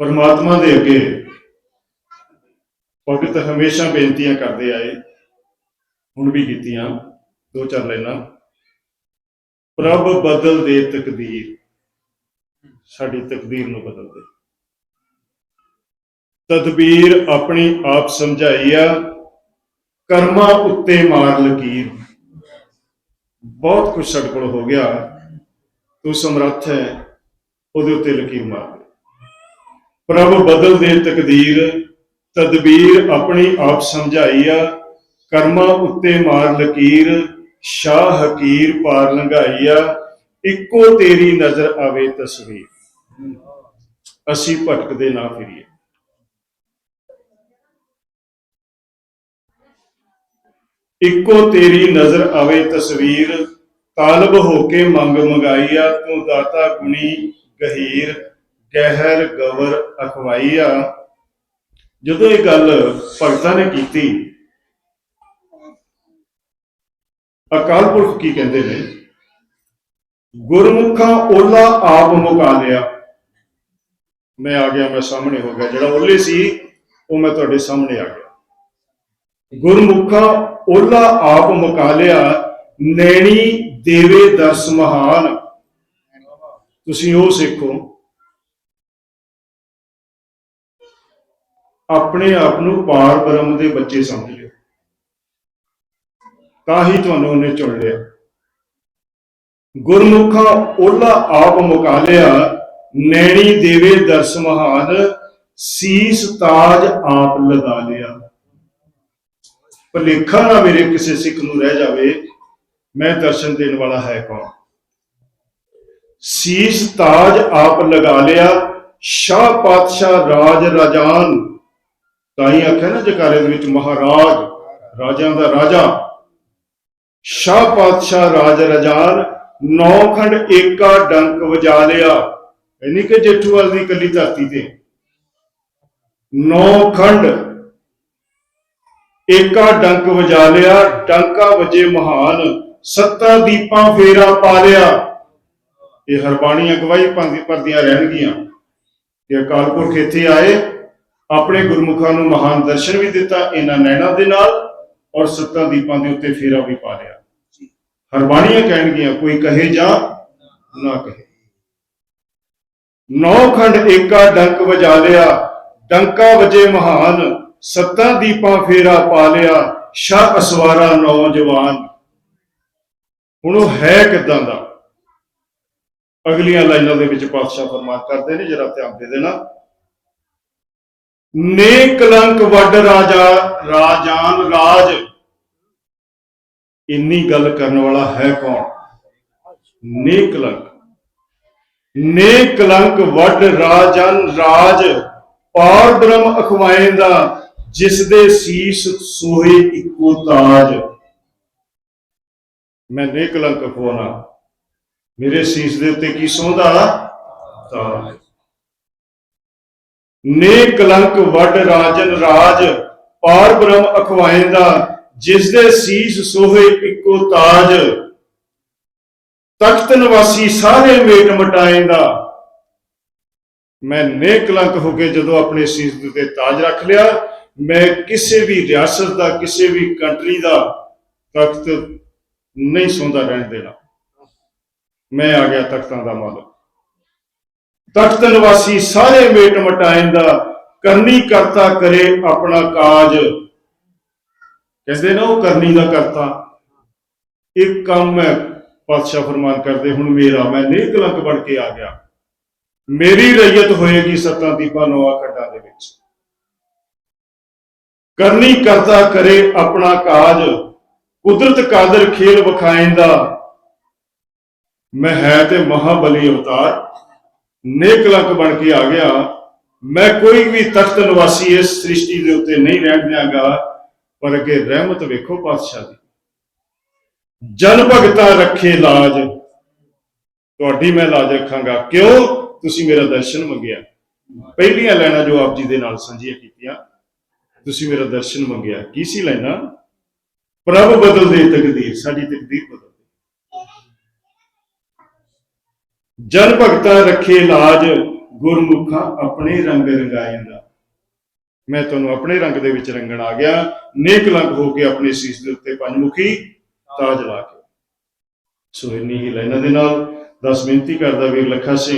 ਪਰਮਾਤਮਾ ਦੇ ਅੱਗੇ ਭਗਤ ਹਮੇਸ਼ਾ ਬੇਨਤੀਆਂ ਕਰਦੇ ਆਏ। ਹੁਣ ਵੀ ਕੀਤੀਆਂ, ਦੋ ਚਾਰ ਲਾਈਨਾਂ। ਪ੍ਰਭ ਬਦਲ ਦੇ ਤਕਦੀਰ, ਸਾਡੀ ਤਕਦੀਰ ਨੂੰ ਬਦਲ ਦੇ। ਤਦਬੀਰ ਆਪਣੀ ਆਪ ਸਮਝਾਈ ਆ, ਕਰਮਾਂ ਉੱਤੇ ਮਾਰ ਲਕੀਰ। ਬਹੁਤ ਕੁਝ ਸਾਡੇ ਕੋਲ ਹੋ ਗਿਆ। ਤੂੰ ਸਮਰੱਥ ਹੈ, ਉਹਦੇ ਉੱਤੇ ਲਕੀਰ ਮਾਰ ਪ੍ਰਭ ਬਦਲ ਦੇ ਤਕਦੀਰ, ਤਦਬੀਰ ਆਪਣੀ ਆਪ ਸਮਝਾਈਆ ਕਰਮਾਂ ਉੱਤੇ ਮਾਰ ਲਕੀਰ, ਸ਼ਾਹ ਹਕੀਰ ਪਾਰ ਲੰਘਾਈਆ ਇੱਕੋ ਤੇਰੀ ਨਜ਼ਰ ਆਵੇ ਤਸਵੀਰ। ਅਸੀਂ ਭਟਕਦੇ ਨਾ ਫਿਰੀਏ। ਇੱਕੋ ਤੇਰੀ ਨਜ਼ਰ ਆਵੇ ਤਸਵੀਰ, ਤਾਲਬ ਹੋ ਕੇ ਮੰਗ ਮੰਗਾਈਆ ਤੂੰ ਦਾਤਾ ਗੁਣੀ ਗਹੀਰ। ਕਹਿਰ, ਗਵਰ, ਅਖਵਾਈਆ। ਜਦੋਂ ਇਹ ਗੱਲ ਭਗਤਾਂ ਨੇ ਕੀਤੀ, ਅਕਾਲ ਪੁਰਖ ਕੀ ਕਹਿੰਦੇ ਨੇ? ਗੁਰਮੁਖਾਂ ਓਲਾ ਆਪ ਮੁਕਾ ਲਿਆ। ਮੈਂ ਆ ਗਿਆ, ਮੈਂ ਸਾਹਮਣੇ ਹੋ ਗਿਆ। ਜਿਹੜਾ ਓਲੇ ਸੀ, ਉਹ ਮੈਂ ਤੁਹਾਡੇ ਸਾਹਮਣੇ ਆ ਗਿਆ। ਗੁਰਮੁਖਾਂ ਓਲਾ ਆਪ ਮੁਕਾ ਲਿਆ। ਨੈਣੀ ਦੇਵੇ ਦਰਸ ਮਹਾਨ। ਤੁਸੀਂ ਉਹ ਸਿੱਖੋ। ਆਪਣੇ ਆਪ ਨੂੰ ਪਾਰ ਬ੍ਰਹਮ ਦੇ ਬੱਚੇ ਸਮਝ ਲਿਓ ਤਾਂ ਹੀ ਤੁਹਾਨੂੰ ਉਹਨੇ ਚੁਣ ਲਿਆ। ਗੁਰਮੁਖਾਂ ਓਲਾ ਆਪ ਮੁਕਾ ਲਿਆ। ਨੈਣੀ ਦੇਵੇ ਦਰਸ ਮਹਾਨ, ਸੀਸ ਤਾਜ ਆਪ ਲਗਾ ਲਿਆ। ਭਲੇਖਾ ਨਾ ਮੇਰੇ ਕਿਸੇ ਸਿੱਖ ਨੂੰ ਰਹਿ ਜਾਵੇ, ਮੈਂ ਦਰਸ਼ਨ ਦੇਣ ਵਾਲਾ ਹੈ ਕੌਣ? ਸੀਸ ਤਾਜ ਆਪ ਲਗਾ ਲਿਆ। ਸ਼ਾਹ ਪਾਤਸ਼ਾਹ ਰਾਜ ਰਾਜਾਨ ਤਾਂ ਹੀ ਆਖਿਆ ਨਾ ਜਕਾਰੇ ਦੇ ਵਿੱਚ, ਮਹਾਰਾਜ, ਰਾਜਾਂ ਦਾ ਰਾਜਾ। ਸ਼ਾਹ ਪਾਤਸ਼ਾਹ ਰਾਜ ਰਜਾਨ ਨੌ ਖੰਡ ਏਕਾ ਡੰਕ ਵਜਾ ਲਿਆ। ਯਾਨੀ ਕਿ ਜੇਠੂਵਾਲ ਦੀ ਕੱਲੀ ਧਰਤੀ ਤੇ। ਨੌ ਖੰਡ ਏਕਾ ਡੰਕ ਵਜਾ ਲਿਆ, ਡੰਕਾ ਵਜੇ ਮਹਾਨ ਸੱਤਾ ਦੀਪਾਂ ਫੇਰਾ ਪਾ ਲਿਆ। ਇਹ ਹਰਬਾਣੀਆਂ ਗਵਾਹੀ ਪੰਦੀ ਪਰਦੀਆਂ ਰਹਿਣਗੀਆਂ। ਕਿ ਅਕਾਲ ਪੁਰਖ ਇੱਥੇ ਆਏ। ਆਪਣੇ ਗੁਰਮੁਖਾਂ ਨੂੰ ਮਹਾਨ ਦਰਸ਼ਨ ਵੀ ਦਿੱਤਾ, ਇਹਨਾਂ ਨੈਣਾ ਦੇ ਨਾਲ ਔਰ ਸੱਤਾ ਦੀਪਾਂ ਦੇ ਉੱਤੇ ਫੇਰਾ ਵੀ ਪਾ ਲਿਆ। ਹਰਬਾਣੀਆਂ ਕਹਿਣਗੀਆਂ, ਕੋਈ ਕਹੇ ਜਾਂ ਨਾ ਕਹੇ। ਨੌ ਖੰਡ ਏਕਾ ਡੰਕ ਵਜਾ ਲਿਆ, ਡੰਕਾ ਵਜੇ ਮਹਾਨ, ਸੱਤਾ ਦੀਪਾਂ ਫੇਰਾ ਪਾ ਲਿਆ, ਸ਼ਾਹ ਅਸਵਾਰਾ ਨੌਜਵਾਨ ਹੁਣ ਉਹ ਹੈ ਕਿਦਾਂ ਦਾ? ਅਗਲੀਆਂ ਲਾਈਨਾਂ ਦੇ ਵਿੱਚ ਪਾਤਸ਼ਾਹ ਫਰਮਾਨ ਕਰਦੇ ਨੇ, ਜਰਾ ਧਿਆਨ ਦੇ ਦੇਣਾ। ਨੇ ਕਲੰਕ ਵੱਡ ਰਾਜਾ, ਰਾਜਾਨ ਰਾਜ। ਇੰਨੀ ਗੱਲ ਕਰਨ ਵਾਲਾ ਹੈ ਕੌਣ? ਨੇ ਕਲੰਕ ਨੇ ਕਲੰਕ ਵੱਡ ਰਾਜਨ ਰਾਜ। ਪਾਰ ਬ੍ਰਹਮ ਅਖਵਾਏਂਦਾ ਜਿਸ ਦੇ ਸੀਸ ਸੋਹੇ ਇੱਕੋ ਤਾਜ। ਮੈਂ ਨੇ ਕਲੰਕ ਖਵਾਉਣਾ ਮੇਰੇ ਸੀਸ ਦੇ ਉੱਤੇ ਕੀ ਸੋਹਦਾ ਤਾਜ। ਨੇ ਕਲੰਕ ਵੱਡ ਰਾਜਨ ਰਾਜ, ਪਾਰ ਬ੍ਰਹਮ ਅਖਵਾਏਂਦਾ ਜਿਸ ਦੇ ਸੀਸ ਸੋਹੇ ਇੱਕੋ ਤਾਜ। ਤਖਤ ਨਿਵਾਸੀ ਸਾਰੇ ਮੇਟ ਮਟਾਏਂਦਾ ਮੈਂ ਨੇ ਕਲੰਕ ਹੋ ਕੇ ਜਦੋਂ ਆਪਣੇ ਸੀਸ ਦੇ ਉੱਤੇ ਤਾਜ ਰੱਖ ਲਿਆ, ਮੈਂ ਕਿਸੇ ਵੀ ਰਿਆਸਤ ਦਾ, ਕਿਸੇ ਵੀ ਕੰਟਰੀ ਦਾ ਤਖਤ ਨਹੀਂ ਸੌਂਦਾ ਰਹਿਣ ਦੇਣਾ। ਮੈਂ ਆ ਗਿਆ ਤਖਤਾਂ ਦਾ ਮਾਲਕ। ਤਖਤ ਨਿਵਾਸੀ ਸਾਰੇ ਮੇਟ ਮਟਾਏਂਦਾ ਕਰਨੀ ਕਰਤਾ ਕਰੇ ਆਪਣਾ ਕਾਜ। ਕਹਿੰਦੇ ਨਾ ਉਹ ਕਰਨੀ ਦਾ ਕਰਤਾ। ਇੱਕ ਕੰਮ ਹੈ ਪਾਤਸ਼ਾਹ ਫਰਮਾਨ ਕਰਦੇ, ਹੁਣ ਮੇਰਾ, ਮੈਂ ਨੇਕ ਬਣ ਕੇ ਆ ਗਿਆ। ਮੇਰੀ ਰਈਅਤ ਹੋਏਗੀ ਸੱਤਾਂ ਦੀਪਾਂ ਨੌਆ ਖੱਡਾਂ ਦੇ ਵਿੱਚ। ਕਰਨੀ ਕਰਤਾ ਕਰੇ ਆਪਣਾ ਕਾਜ। ਕੁਦਰਤ ਕਾਦਰ ਖੇਲ ਵਿਖਾਏਂਦਾ ਮੈਂ ਹੈ ਤੇ ਮਹਾਬਲੀ ਅਵਤਾਰ। ਨੇਕਲੰਕ ਬਣ ਕੇ ਆ ਗਿਆ। ਮੈਂ ਕੋਈ ਵੀ ਤਖਤ ਨਿਵਾਸੀ ਇਸ ਸ੍ਰਿਸ਼ਟੀ ਦੇ ਉੱਤੇ ਨਹੀਂ ਰਹਿਣ ਦਿਆਂਗਾ, ਪਰ ਅੱਗੇ ਰਹਿਮਤ ਵੇਖੋ ਪਾਤਸ਼ਾਹ ਦੀ। ਜਨ ਭਗਤਾ ਰੱਖੇ ਲਾਜ, ਤੁਹਾਡੀ ਮੈਂ ਲਾਜ ਰੱਖਾਂਗਾ। ਕਿਉਂ? ਤੁਸੀਂ ਮੇਰਾ ਦਰਸ਼ਨ ਮੰਗਿਆ। ਪਹਿਲੀਆਂ ਲੈਣਾ ਜੋ ਆਪ ਜੀ ਦੇ ਨਾਲ ਸਾਂਝੀਆਂ ਕੀਤੀਆਂ, ਤੁਸੀਂ ਮੇਰਾ ਦਰਸ਼ਨ ਮੰਗਿਆ। ਕੀ ਸੀ ਲੈਣਾ ਪ੍ਰਭ ਬਦਲ ਦੇ ਤਕਦੀਰ, ਸਾਡੀ ਤਕਦੀਰ ਬਦਲ ਦੇ ਜਨ ਭਗਤਾਂ ਰੱਖੇ ਲਾਜ ਗੁਰਮੁਖਾਂ ਆਪਣੇ ਰੰਗ ਰੰਗਾਇਂਦਾ ਮੈਂ ਤੁਹਾਨੂੰ ਆਪਣੇ ਰੰਗ ਦੇ ਵਿੱਚ ਰੰਗਣ ਆ ਗਿਆ। ਨੇਕ ਲੰਗ ਹੋ ਕੇ ਆਪਣੇ ਸੀਸ ਦੇ ਉੱਤੇ ਪੰਜਮੁਖੀ ਤਾਜ ਲਾ ਕੇ। ਸੋ ਇੰਨੀ ਹੀ ਲਾਈਨਾਂ ਦੇ ਨਾਲ ਦਸ ਬੇਨਤੀ ਕਰਦਾ ਵੀਰ ਲੱਖਾ ਸਿੰਘ।